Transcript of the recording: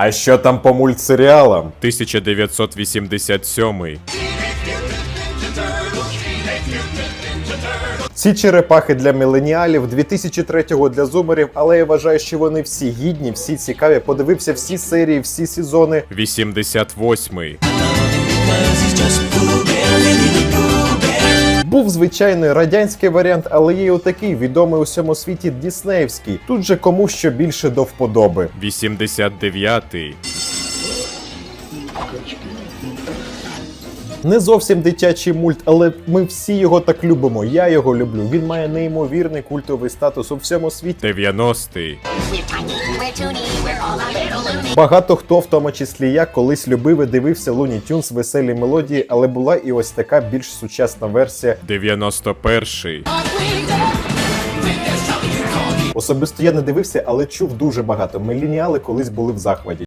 А що там по мультсеріалам? 1987. Ці черепахи для міленіалів, 2003-го для зумерів, але я вважаю, що вони всі гідні, всі цікаві. Подивився всі серії, всі сезони. 88. Був звичайний радянський варіант, але є й отакий відомий у всьому світі Діснеївський. Тут же кому що більше до вподоби. 89. Не зовсім дитячий мульт, але ми всі його так любимо. Я його люблю. Він має неймовірний культовий статус у всьому світі. 90. Багато хто, в тому числі я, колись любив і дивився Луні Тюнс веселі мелодії, але була і ось така більш сучасна версія. 91. Особисто я не дивився, але чув дуже багато. Мелініали колись були в захваті.